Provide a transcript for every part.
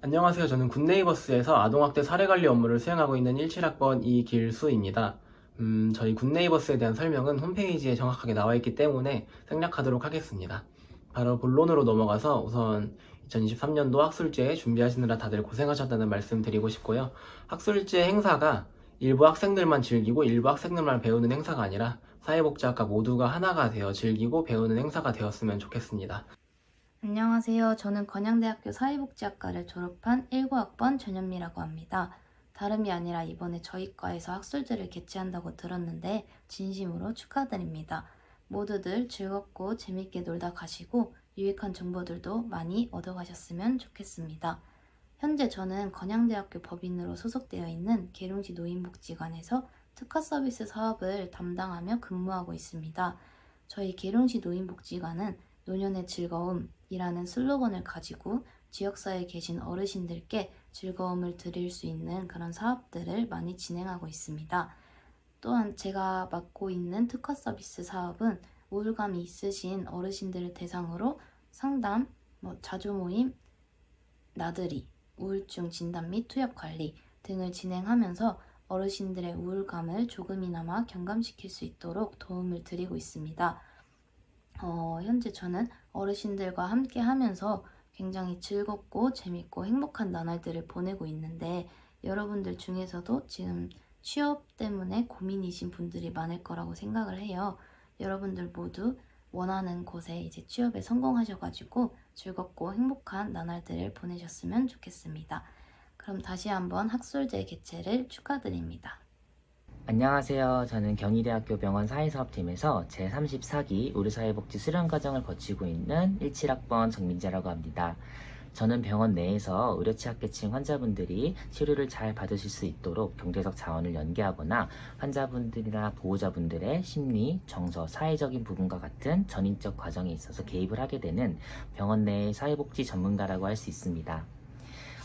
안녕하세요. 저는 굿네이버스에서 아동학대 사례관리 업무를 수행하고 있는 17학번 이길수입니다. 음, 저희 굿네이버스에 대한 설명은 홈페이지에 정확하게 나와 있기 때문에 생략하도록 하겠습니다. 바로 본론으로 넘어가서 우선 2023년도 학술제 준비하시느라 다들 고생하셨다는 말씀 드리고 싶고요. 학술제 행사가 일부 학생들만 즐기고 일부 학생들만 배우는 행사가 아니라 사회복지학과 모두가 하나가 되어 즐기고 배우는 행사가 되었으면 좋겠습니다. 안녕하세요. 저는 건양대학교 사회복지학과를 졸업한 19학번 전현미라고 합니다. 다름이 아니라 이번에 저희 과에서 학술제를 개최한다고 들었는데 진심으로 축하드립니다. 모두들 즐겁고 재밌게 놀다 가시고 유익한 정보들도 많이 얻어가셨으면 좋겠습니다. 현재 저는 건양대학교 법인으로 소속되어 있는 계룡시 노인복지관에서 특화 서비스 사업을 담당하며 근무하고 있습니다. 저희 계룡시 노인복지관은 노년의 즐거움 이라는 슬로건을 가지고 지역사회에 계신 어르신들께 즐거움을 드릴 수 있는 그런 사업들을 많이 진행하고 있습니다. 또한 제가 맡고 있는 특화 서비스 사업은 우울감이 있으신 어르신들을 대상으로 상담, 뭐 자조 모임, 나들이, 우울증 진단 및 투약 관리 등을 진행하면서 어르신들의 우울감을 조금이나마 경감시킬 수 있도록 도움을 드리고 있습니다. 어, 현재 저는 어르신들과 함께 하면서 굉장히 즐겁고 재밌고 행복한 나날들을 보내고 있는데 여러분들 중에서도 지금 취업 때문에 고민이신 분들이 많을 거라고 생각을 해요. 여러분들 모두 원하는 곳에 이제 취업에 성공하셔가지고 즐겁고 행복한 나날들을 보내셨으면 좋겠습니다. 그럼 다시 한번 학술제 개최를 축하드립니다. 안녕하세요. 저는 경희대학교 병원 사회사업팀에서 제34기 의료사회복지 수련과정을 거치고 있는 17학번 정민재라고 합니다. 저는 병원 내에서 의료 취약계층 환자분들이 치료를 잘 받으실 수 있도록 경제적 자원을 연계하거나 환자분들이나 보호자분들의 심리, 정서, 사회적인 부분과 같은 전인적 과정에 있어서 개입을 하게 되는 병원 내 사회복지 전문가라고 할 수 있습니다.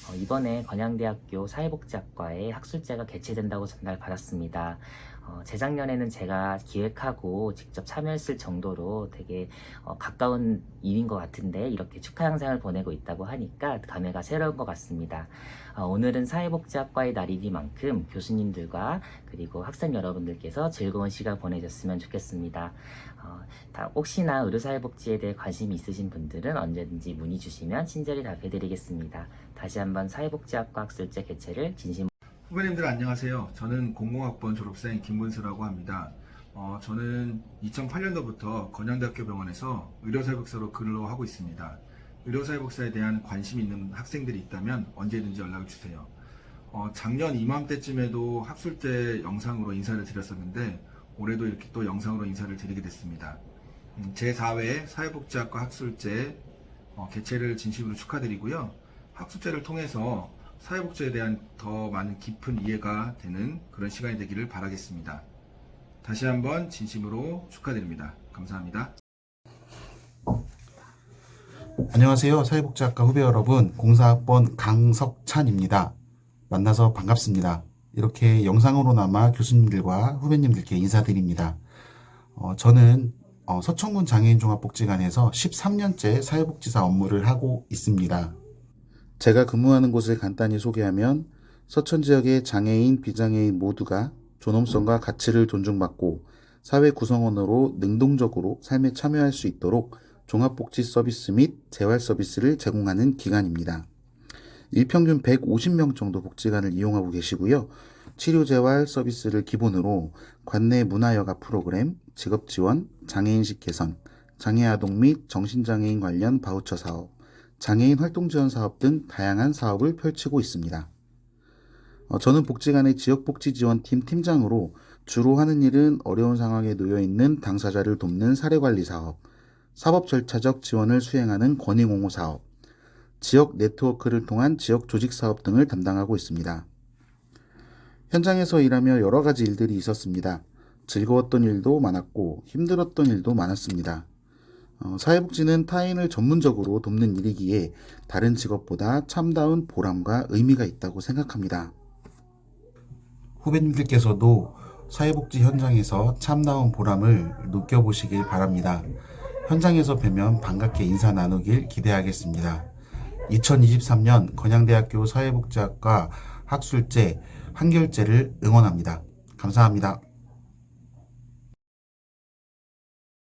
어, 이번에 건양대학교 사회복지학과에 학술제가 개최된다고 전달 받았습니다. 어, 재작년에는 제가 기획하고 직접 참여했을 정도로 되게 어, 가까운 일인 것 같은데 이렇게 축하 영상을 보내고 있다고 하니까 감회가 새로운 것 같습니다. 어, 오늘은 사회복지학과의 날이니만큼 교수님들과 그리고 학생 여러분들께서 즐거운 시간 보내셨으면 좋겠습니다. 어, 다 혹시나 의료사회복지에 대해 관심이 있으신 분들은 언제든지 문의 주시면 친절히 답해드리겠습니다. 다시 한번 사회복지학과 학술제 개최를 진심 후배님들 안녕하세요. 저는 공공학번 졸업생 김문수라고 합니다. 어, 저는 2008년도부터 건양대학교 병원에서 의료사회복사로 근로하고 있습니다. 의료사회복사에 대한 관심 있는 학생들이 있다면 언제든지 연락을 주세요. 어, 작년 이맘때쯤에도 학술제 영상으로 인사를 드렸었는데 올해도 이렇게 또 영상으로 인사를 드리게 됐습니다. 음, 제4회 사회복지학과 학술제 어, 개최를 진심으로 축하드리고요. 학술제를 통해서 사회복지에 대한 더 많은 깊은 이해가 되는 그런 시간이 되기를 바라겠습니다. 다시 한번 진심으로 축하드립니다. 감사합니다. 안녕하세요. 사회복지학과 후배 여러분, 공사학번 강석찬입니다. 만나서 반갑습니다. 이렇게 영상으로나마 교수님들과 후배님들께 인사드립니다. 어, 저는 어, 서천군 장애인 종합복지관에서 13년째 사회복지사 업무를 하고 있습니다. 제가 근무하는 곳을 간단히 소개하면 서천 지역의 장애인, 비장애인 모두가 존엄성과 가치를 존중받고 사회 구성원으로 능동적으로 삶에 참여할 수 있도록 종합복지 서비스 및 재활 서비스를 제공하는 기관입니다. 일평균 150명 정도 복지관을 이용하고 계시고요. 치료 재활 서비스를 기본으로 관내 문화여가 프로그램, 직업 지원, 장애인식 개선, 장애 아동 및 정신장애인 관련 바우처 사업, 장애인 활동 지원 사업 등 다양한 사업을 펼치고 있습니다. 어, 저는 복지관의 지역복지지원팀 팀장으로 주로 하는 일은 어려운 상황에 놓여 있는 당사자를 돕는 사례관리 사업, 사법 절차적 지원을 수행하는 권익옹호 사업, 지역 네트워크를 통한 지역 조직 사업 등을 담당하고 있습니다. 현장에서 일하며 여러 가지 일들이 있었습니다. 즐거웠던 일도 많았고 힘들었던 일도 많았습니다. 어, 사회복지는 타인을 전문적으로 돕는 일이기에 다른 직업보다 참다운 보람과 의미가 있다고 생각합니다. 후배님들께서도 사회복지 현장에서 참다운 보람을 느껴보시길 바랍니다. 현장에서 뵈면 반갑게 인사 나누길 기대하겠습니다. 2023년 건양대학교 사회복지학과 학술제 한결제를 응원합니다. 감사합니다.